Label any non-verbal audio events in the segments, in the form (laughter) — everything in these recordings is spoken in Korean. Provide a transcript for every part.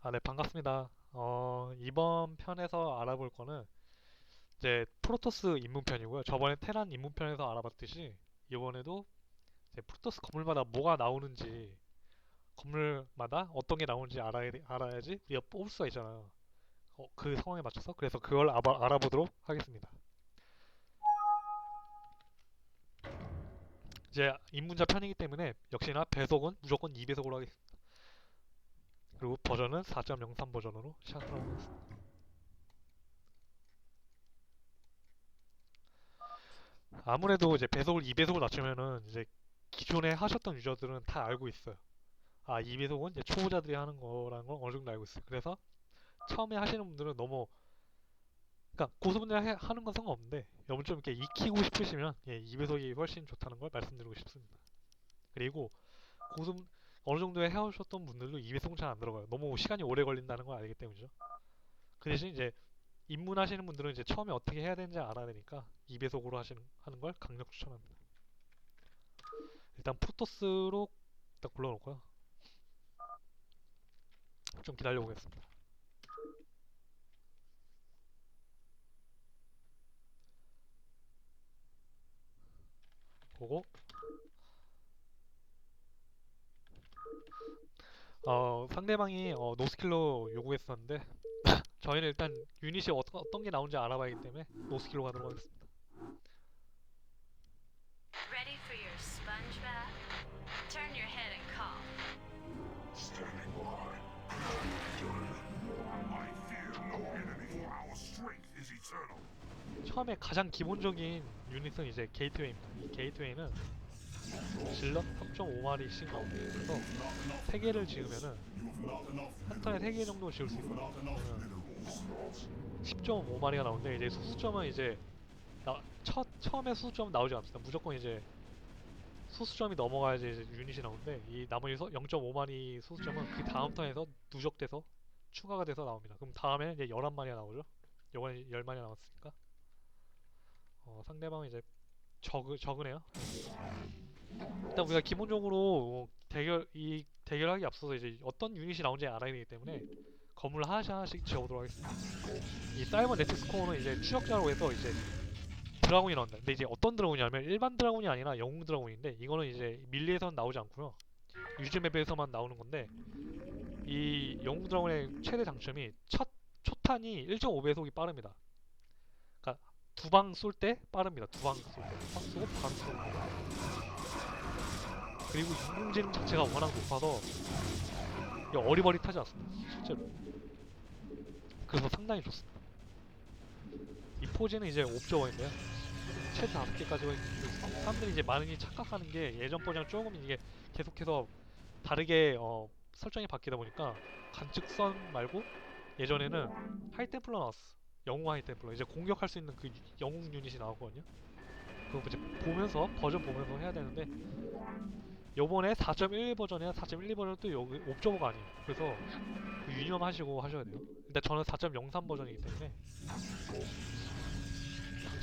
아, 네, 반갑습니다. 어, 이번 편에서 알아볼 거는 이제 프로토스 입문편이고요. 저번에 테란 입문편에서 알아봤듯이 이번에도 이제 프로토스 건물마다 뭐가 나오는지 건물마다 어떤 게 나오는지 알아야, 알아야지 우리가 뽑을 수가 있잖아요. 어, 그 상황에 맞춰서 그래서 그걸 알아, 알아보도록 하겠습니다. 이제 입문자 편이기 때문에 역시나 배속은 무조건 2배속으로 하겠습니다. 그리고 버전은 4.03 버전으로 시작하도록 하겠습니다. 아무래도 이제 배속을 2배속으로 낮추면은 이제 기존에 하셨던 유저들은 다 알고 있어요. 아, 2배속은 이제 초보자들이 하는 거라는 걸 어느 정도 알고 있어요. 그래서 처음에 하시는 분들은 너무 그러니까 고수분들 이 하는 건 상관없는데 여러분 좀 이렇게 익히고 싶으시면 예, 2배속이 훨씬 좋다는 걸 말씀드리고 싶습니다. 그리고 고수 어느 정도 해오셨던 분들도 2배속은 잘안 들어가요. 너무 시간이 오래 걸린다는 걸 알기 때문이죠. 그 대신 이제 입문하시는 분들은 이제 처음에 어떻게 해야 되는지 알아야 되니까 2배속으로 하시는 하는 걸 강력 추천합니다. 일단 프로토스로 일단 골라놓고요. 좀 기다려 보겠습니다. 보고 어, 상대방이 어, 노스킬로 요구했었는데 저희는 일단 유닛이 어떤, 어떤 게 나오는지 알아봐야기 때문에 노스킬로 가도록 하겠습니다. Ready for your sponge bath? Turn your head and call. Standing by. I fear no enemy. Our strength is eternal. 처음에 가장 기본적인 유닛은 이제 게이트웨이입니다. 이 게이트웨이는 질럿 3.5마리씩 나옵니다. 그래서 3개를 지으면은 한 턴에 3개 정도 지을 수 있거든요. 그러면 10.5마리가 나오는데 이제 수수점은 이제 나, 첫 처음에 수수점은 나오지 않습니다. 무조건 이제 수수점이 넘어가야지 이제 유닛이 나오는데 이 나머지 0.5마리 수수점은 그 다음 턴에서 누적돼서 추가가 돼서 나옵니다. 그럼 다음에 이제 11마리가 나오죠. 요번에 10마리 나왔으니까 어, 상대방은 이제 저그 저그네요. 일단 우리가 기본적으로 어, 대결 이 대결하기 앞서서 이제 어떤 유닛이 나온지 알아야 되기 때문에 건물 하나씩 하나씩 지어보도록 하겠습니다. 이 사이먼 네트 스코어는 이제 추적자로 해서 이제 드라곤이 나온다. 근데 이제 어떤 드라곤이냐면 일반 드라곤이 아니라 영웅 드라곤인데 이거는 이제 밀리에서는 나오지 않고요. 유즈 맵에서만 나오는 건데 이 영웅 드라곤의 최대 장점이 첫 초탄이 1.5배속이 빠릅니다. 그러니까 두 방 쏠 때 빠릅니다. 두 방 쏠 때. 방 쏘고 방 쏘고. 그리고 인공지능 자체가 워낙 높아서 어리버리타지 않습니다. 실제로. 그래서 상당히 좋습니다. 이 포즈는 이제 옵저버인데요. 최대 다섯 개까지가 있고 사람들이 이제 많이 착각하는 게 예전 버전 조금 이게 계속해서 다르게 어, 설정이 바뀌다 보니까 관측선 말고 예전에는 하이템플러 나왔어. 영웅 하이템플러. 이제 공격할 수 있는 그 유- 영웅 유닛이 나오거든요. 그거 이제 보면서 버전 보면서 해야 되는데 요번에 4.1 버전이나 4.12 버전은 또 여기 옵저버가 아니에요. 그래서 그 유념 하시고 하셔야 돼요. 일단 저는 4.03 버전이기 때문에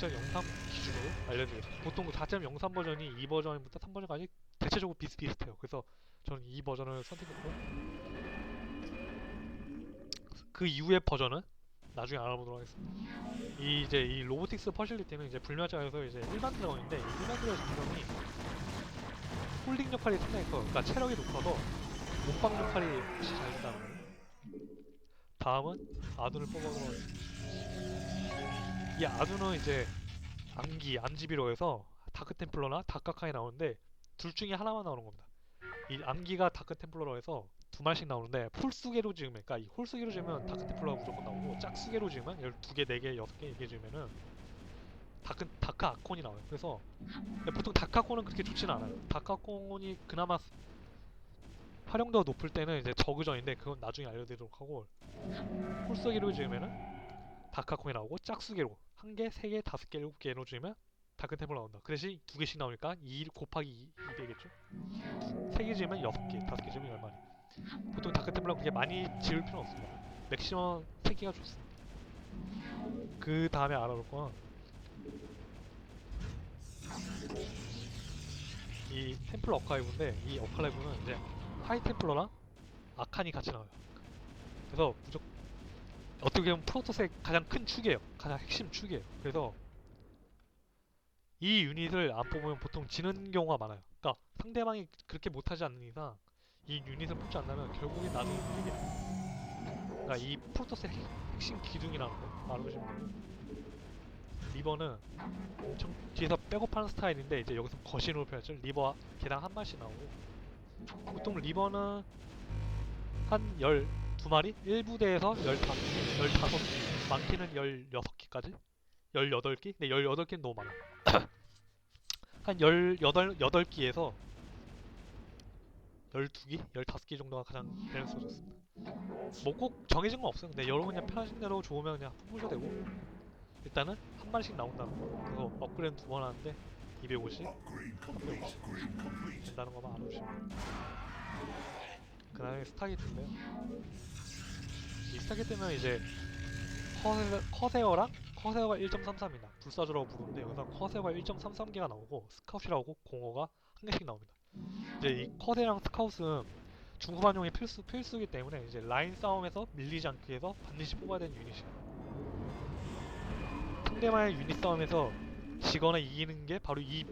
4.03 기준으로 알려드리겠습니다. 보통 4.03 버전이 2 버전부터 3 버전까지 대체적으로 비슷비슷해요. 그래서 저는 이 버전을 선택했고 그 이후의 버전은 나중에 알아보도록 하겠습니다. 이 이제 이 로보틱스 퍼실리티는 이제 불멸자에서 이제 일반 드라곤인데 이 일반 드라곤 장점이 홀딩 역할이 상당히 커요. 그러니까 체력이 높아서 몸빵 역할이 훨씬 잘 된다는 거예요. 다음은 뽑아보도록 하겠습니다. 이 아둔은 이제 암기, 암지비로 해서 다크템플러나 다카카이 나오는데 둘 중에 하나만 나오는 겁니다. 이 암기가 다크템플러로 해서 두 마리씩 나오는데 풀수계로 지으면 그러니까 이 홀수계로 지으면 다크템플러가 무조건 나오고 짝수계로 지으면 12개, 4개, 6개 이렇게 지으면은 다크, 다크 아콘이 나와요. 그래서 근데 보통 다카콘은 그렇게 좋지는 않아요. 다카콘이 그나마 스- 활용도가 높을 때는 이제 저그전인데 그건 나중에 알려드리도록 하고 홀수계로 지으면은 다카콘이 나오고 짝수계로 한 개, 세 개, 다섯 개, 일곱 개로 지으면 다크 템플러 나온다. 그 대신 두 개씩 나오니까 2 곱하기 2, 되겠죠? 세 개 지으면 여섯 개, 다섯 개 지으면 얼마니? 보통 다크 템플러 그렇게 많이 지을 필요는 없습니다. 맥시멈 세 개가 좋습니다. 그 다음에 알아볼 건 이 템플 어카이브인데 이 어카이브는 이제 하이 템플러랑 아칸이 같이 나와요. 그래서 무조 어떻게 보면 프로토스의 가장 큰 축이에요. 가장 핵심 축이에요. 그래서 이 유닛을 안 뽑으면 보통 지는 경우가 많아요. 그러니까 상대방이 그렇게 못하지 않는 이상 이 유닛을 뽑지 않는다면 결국에 나중에 이기게 그러니까 이 프로토스의 핵- 핵심 기둥이라는 거 알아보시면 되고 리버는 엄청 뒤에서 백업하는 스타일인데 이제 여기서 거신으로 표현했죠. 리버 개당 한 마리씩 나오고 보통 리버는 한 12마리? 1부대에서 15, 15 많게는 16기까지? 18기? 네 18기는 너무 많아 (coughs) 한 18, 8기에서 12기? 15기 정도가 가장 밸런스가 좋습니다 뭐 꼭 정해진 건 없어요 근데 여러분 그냥 편하신 대로 좋으면 그냥 뽑으셔도 되고 일단은 한 마리씩 나온다는 거 그래서 업그레이드 두 번 하는데 250 Upgrade complete. Upgrade complete. 된다는 것만 알아주시면 그 다음에 스타게트인데요 이 스타게트는 이제 커세, 커세어 랑 커세어가 1.33입니다 불사조라고 부르는데 여기서 커세어가 1.33개가 나오고 스카웃이라고 공어가 한 개씩 나옵니다 이제 이 커세랑 스카웃은 중후반용이 필수, 필수이기 때문에 이제 라인 싸움에서 밀리지 않기 위해서 반드시 뽑아야 되는 유닛이에요 상대방의 유닛 싸움에서 지거나 이기는 게 바로 이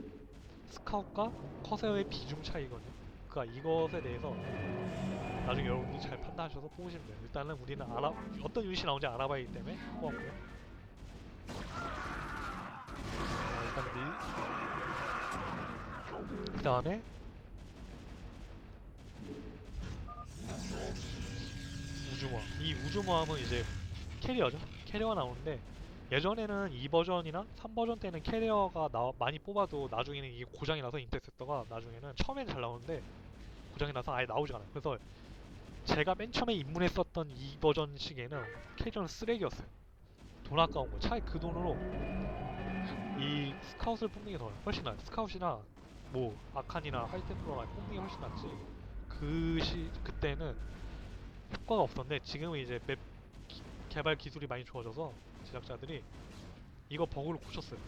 스카웃과 커세어의 비중 차이거든요. 그러니까 이것에 대해서 나중에 여러분들이 잘 판단하셔서 뽑으시면 돼요. 일단은 우리는 알아 어떤 유닛이 나오는지 알아봐야 하기 때문에 뽑았고요. 자, 일단 밀. 그 다음에 우주모함. 이 우주모함은 이제 캐리어죠. 캐리어가 나오는데 예전에는 2버전이나 3버전 때는 캐리어가 나, 많이 뽑아도 나중에는 이게 고장이 나서 인터셉터가 나중에는 처음에는 잘 나오는데 고장이 나서 아예 나오지 않아요. 그래서 제가 맨 처음에 입문했었던 2버전 시기에는 캐리어는 쓰레기였어요. 돈 아까운 거. 차라리 그 돈으로 이 스카웃을 뽑는 게 더 훨씬 나아요. 스카웃이나 뭐 아칸이나 하이템플러가 뽑는 게 훨씬 낫지. 그 시 그때는 효과가 없었는데 지금은 이제 맵 기- 개발 기술이 많이 좋아져서 제작자들이 이거 버그를 고쳤어요.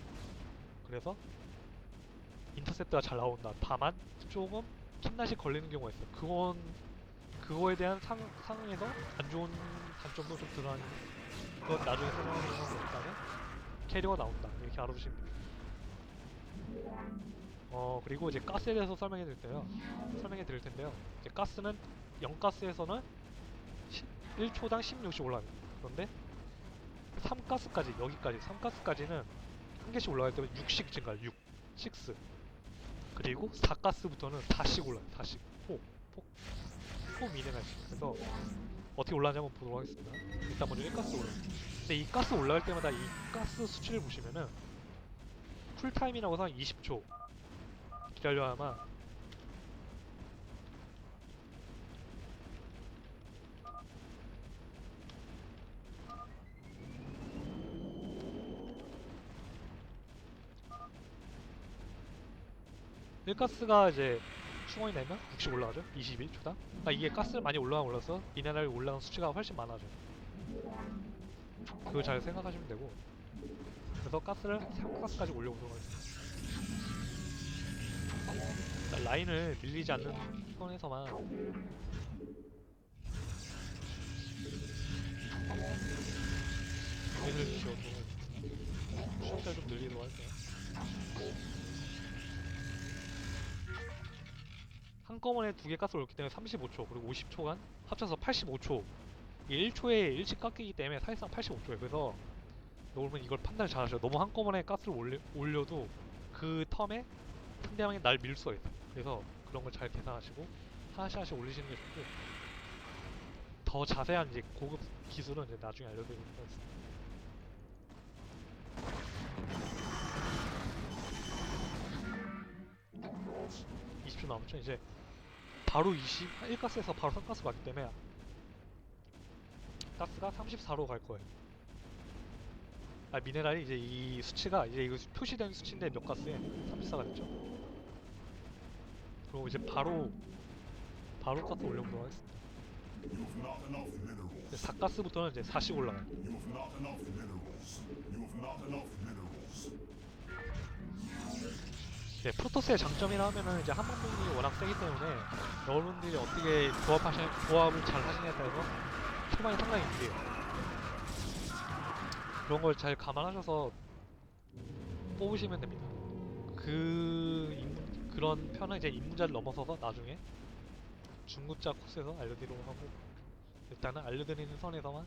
그래서 인터셉트가 잘 나온다. 다만 조금 킴낫이 걸리는 경우가 있어요. 그건 그거에 대한 상, 상황에서 안 좋은 단점도 좀 드러나는 그건 나중에 설명하는 건 일단은 캐리어가 나온다. 이렇게 알아두시면 돼요. 어 그리고 이제 가스에 대해서 설명해 드릴 때요. 설명해 드릴 텐데요. 이제 가스는 0가스에서는 1초당 16씩 올라갑니다. 그런데 3가스까지 여기까지 3가스까지는 한 개씩 올라갈 때면 6씩 증가해요 6 6 그리고 4가스부터는 4씩 올라요 4씩. 4 4 4 미네가 있어요 그래서 어떻게 한번 보도록 하겠습니다. 일단 먼저 1가스 올라요. 근데 이 가스 올라갈 때마다 이 가스 수치를 보시면은 쿨타임이라고 해서 한 20초 기다려야만 일가스가 이제 충원이 되면 60 올라가죠. 21초당. 그러니까 이게 가스를 많이 올라가 올라서 미네랄이 올라가는 수치가 훨씬 많아져. 그거 잘 생각하시면 되고. 그래서 가스를 3가스까지 올려보도록 하겠습니다. 그러니까 라인을 밀리지 않는 선에서만 라인을 지어도록 하겠습니다. 시험대 좀 늘리도록 할게요. 한꺼번에 두 개 가스를 올렸기 때문에 35초 그리고 50초간 합쳐서 85초. 이게 1초에 일찍 깎이기 때문에 사실상 85초예요. 그래서 여러분 이걸 판단을 잘 하셔요. 너무 한꺼번에 가스를 올려, 올려도 그 텀에 상대방이 날 밀 수가 있어요. 그래서 그런 걸 잘 계산하시고 하나씩 하나씩 올리시는 게 좋고 더 자세한 이제 고급 기술은 이제 나중에 알려드리도록 하겠습니다 20초 남았죠 이제 바로 20 1가스에서 바로 3가스 가기 때문에 가스가 34로 갈 거예요. 아 미네랄이 이제 이 수치가 이제 이거 표시된 수치인데 몇 가스에 34가 됐죠. 그리고 이제 바로 바로 가스 올려보도록 하겠습니다. You have not enough minerals. 이제 4가스부터는 이제 4씩 올라가요. 네, 프로토스의 장점이라 하면은 이제 한방공이 워낙 세기 때문에 여러분들이 어떻게 조합하시 조합을 잘 하시냐에 따라서 초반에 상당히 유리해요. 그런 걸 잘 감안하셔서 뽑으시면 됩니다. 그 입문- 그런 편은 이제 입문자를 넘어서서 나중에 중급자 코스에서 알려드리도록 하고 일단은 알려드리는 선에서만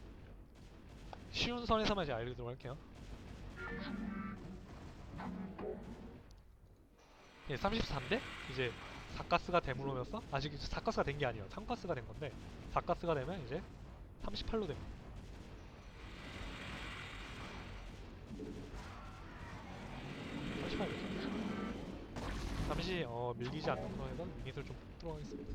쉬운 선에서만 이제 알려드리도록 할게요. 예, 33대 이제 4가스가 됨으로써 아직 4가스가 된 게 아니에요. 3가스가 된 건데 4가스가 되면 이제 38로 됩니다. 잠시 어, 밀리지 않는 선에서 유닛을 좀 뽑도록 하겠습니다.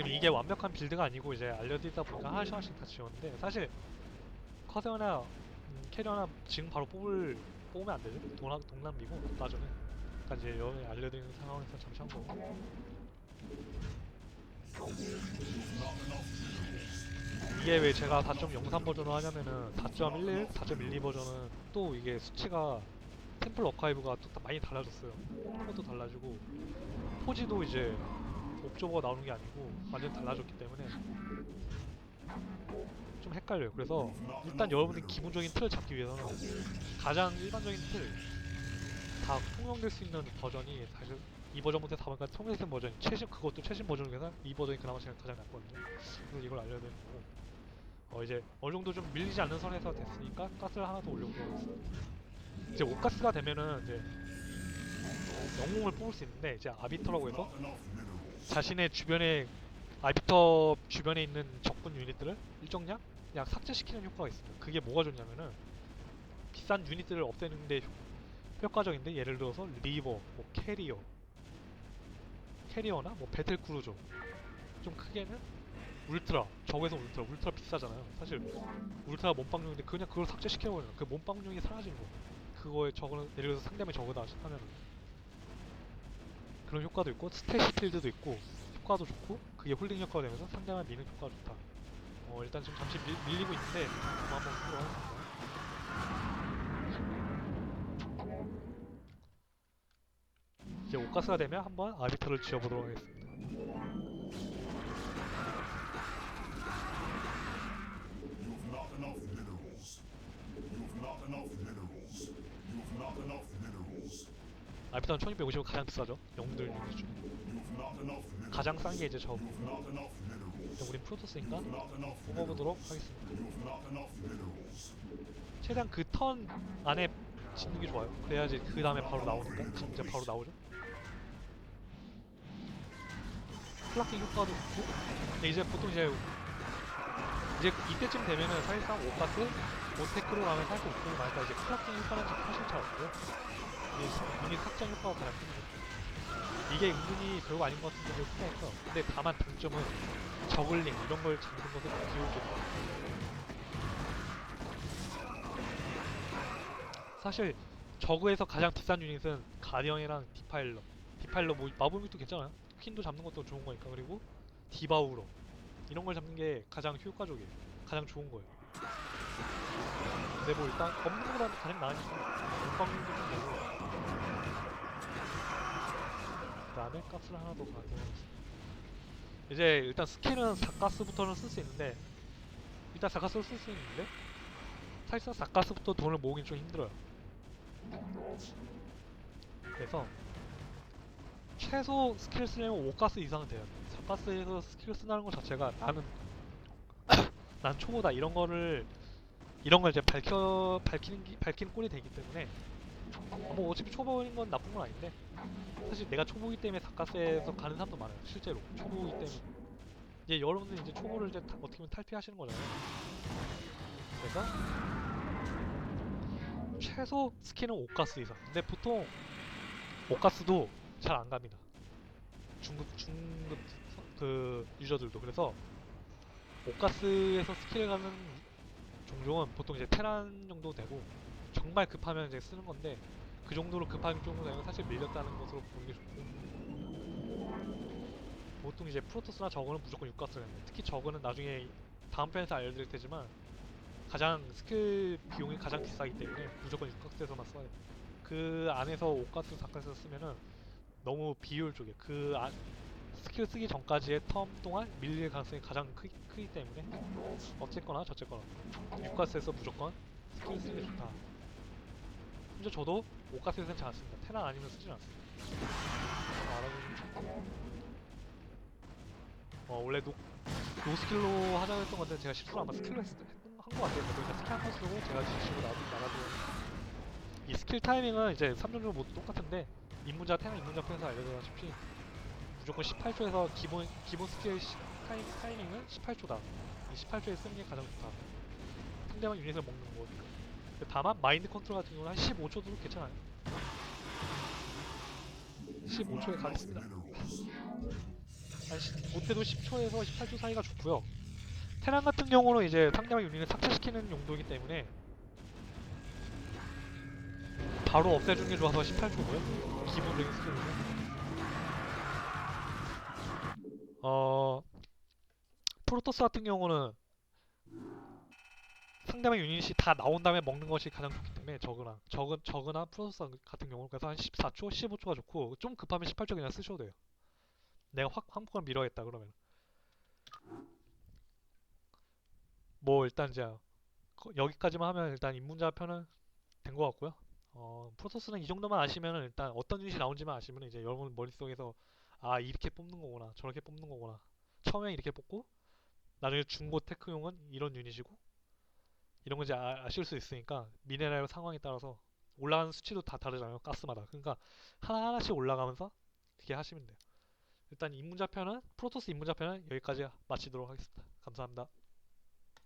지금 이게 완벽한 빌드가 아니고 이제 알려드리다 보니까 하나씩 하나씩 다 지웠는데 사실 커세어나 음, 캐리어나 지금 바로 뽑을 뽑으면 안 되죠. 동남 동남미고 나중에 그러니까 이제 여기 알려드리는 상황에서 잠시 한 거고. 이게 왜 제가 4.03 버전을 하냐면은 4.11, 4.12 버전은 또 이게 수치가 템플 어카이브가 또다 많이 달라졌어요. 것도 달라지고 포지도 이제 옵저버가 나오는 게 아니고 완전 달라졌기 때문에 좀 헷갈려요. 그래서 일단 여러분들 기본적인 틀을 잡기 위해서는 가장 일반적인 틀, 다 통용될 수 있는 버전이 사실 이 버전부터 4번까지 통일된 버전이 최신 그것도 최신 버전 중에서 이 버전이 그나마 제가 가장 낫거든요. 그래서 이걸 알려드리는 거고 어 이제 어느 정도 좀 밀리지 않는 선에서 됐으니까 가스를 하나 더 올려보도록 하겠습니다. 이제 5가스가 되면은 이제 영웅을 뽑을 수 있는데 이제 아비터라고 해서. 자신의 주변에 아비터 주변에 있는 적군 유닛들을 일정량 그냥 삭제시키는 효과가 있습니다. 그게 뭐가 좋냐면은 비싼 유닛들을 없애는데 효- 효과적인데 예를 들어서 리버, 뭐 캐리어, 캐리어나 뭐 배틀 크루저 좀 크게는 울트라, 적에서 울트라, 울트라 비싸잖아요. 사실 울트라 몸빵용인데 그냥 그걸 삭제시켜버리는 그 몸빵용이 사라지는 거. 그거에 적은 예를 들어서 상대방이 적으다 하면은 그런 효과도 있고 스테이시 필드도 있고 효과도 좋고 그게 홀딩 효과가 되면서 상대방 미는 효과가 좋다. 어 일단 지금 잠시 밀, 밀리고 있는데 뭐 한번 하겠습니다. 이제 오가스가 되면 한번 아비터를 지어보도록 하겠습니다. 아비터는 1250은 가장 비싸죠. 영웅들 중에. 가장 싼 게 이제 저 You've not enough minerals. 일단 우린 프로토스니까 뽑아보도록. 하겠습니다. 최대한 그 턴 안에 짓는 게 좋아요. 그래야지 그 다음에 바로 나오니까 진짜 바로 나오죠. 플라킹 효과도 좋고 근데 이제 보통 이제 이제 이때쯤 되면은 사실상 오가스 오테크로 가면 살짝 웃고 나니까 이제 플라킹 효과는 사실 잘 없고요. 이게 유닛 확장 효과가 거죠. 이게 은근히 별거 아닌 것 같은데 생각해서. 근데 다만 단점은 저글링 이런 걸 잡는 것은 비효율적이에요. 사실 저그에서 가장 비싼 유닛은 가디언이랑 디파일러. 디파일러 뭐 마블믹도 괜찮아요. 퀸도 잡는 것도 좋은 거니까. 그리고 디바우로. 이런 걸 잡는 게 가장 효과적이에요. 가장 좋은 거예요. 근데 뭐 일단 거보다는 가장 나으니까 공방률도 좀 되고 그 다음에 가스를 하나 더 가져가겠습니다 이제 일단 스킬은 4가스부터는 쓸 수 있는데 일단 4가스를 쓸 수 있는데 사실상 4가스부터 돈을 모으긴 좀 힘들어요 그래서 최소 스킬 쓰려면 5가스 이상은 돼야 돼. 4가스에서 스킬 쓴다는 것 자체가 나는 (coughs) 난 초보다 이런 거를 이런 걸 이제 밝혀 밝히는 기, 밝히는 꼴이 되기 때문에 뭐 어차피 초보인 건 나쁜 건 아닌데 사실 내가 초보기 때문에 4가스에서 가는 사람도 많아요 실제로 초보기 때문에 이제 여러분들 이제 초보를 이제 다- 어떻게 보면 탈피하시는 거잖아요 그래서 최소 스킬은 5가스 이상. 근데 보통 5가스도 잘 안 갑니다. 중급 중급 서- 그 유저들도 그래서 5가스에서 스킬 가는 종종은 보통 이제 테란 정도 되고 정말 급하면 이제 쓰는 건데 그 정도로 급한 되면 사실 밀렸다는 것으로 보는 게 좋고 보통 이제 프로토스나 저그는 무조건 육각스를 합니다. 특히 저그는 나중에 다음 편에서 알려드릴 테지만 가장 스킬 비용이 가장 비싸기 때문에 무조건 육각스에서만 써야 돼요. 그 안에서 오가스 사카스 쓰면은 너무 비효율 쪽에 그 안, 스킬 쓰기 전까지의 텀 동안 밀릴 가능성이 가장 크, 크기 때문에 어쨌거나 저쨌거나 육가스에서 무조건 스킬 쓰는 게 좋다. 심지어 저도 오가스에서는 잘 안 씁니다. 테란 아니면 쓰진 않습니다. 그거 알아두면 좋고. 어 원래 노, 노스킬로 하자고 했던 건데 제가 실수로 아마 스킬로 했, 한것 같아요. 그러니까 스킬 한번 쓰고 제가 지시고 나도 나가도 이 스킬 타이밍은 이제 3종류 모두 똑같은데 입문자 테란 입문자 편에서 알려드렸다시피 무조건 18초에서 기본 기본 스킬 시, 타임, 타이밍은 18초다. 이 18초에 쓰는 게 가장 좋다. 상대방 유닛을 먹는. 근데 다만 마인드 컨트롤 같은 경우는 한 15초도 괜찮아요. 15초에 가겠습니다. 못해도 10초에서 18초 사이가 좋고요. 테란 같은 경우는 이제 상대방 유닛을 삭제시키는 용도이기 때문에 바로 없애주는 게 좋아서 18초고요. 기본적인 스킬은. 어 프로토스 같은 경우는 상대방 유닛이 다 나온 다음에 먹는 것이 가장 좋기 때문에 저그나 저그 저그나 프로토스 같은 경우는 그래서 한 14초, 15초가 좋고 좀 급하면 18초 그냥 쓰셔도 돼요. 내가 확 한꺼번에 밀어야겠다 그러면 뭐 일단 이제 거- 여기까지만 하면 일단 입문자 편은 된 것 같고요. 어 프로토스는 이 정도만 아시면은 일단 어떤 유닛이 나온지만 아시면 이제 여러분 머릿속에서 아 이렇게 뽑는 거구나 저렇게 뽑는 거구나 처음에 이렇게 뽑고 나중에 중고 테크용은 이런 유닛이고 이런 거 이제 아, 아실 수 있으니까 미네랄 상황에 따라서 올라가는 수치도 다 다르잖아요 가스마다. 그러니까 하나하나씩 올라가면서 그렇게 하시면 돼요. 일단 입문자 편은 프로토스 입문자 편은 여기까지 마치도록 하겠습니다. 감사합니다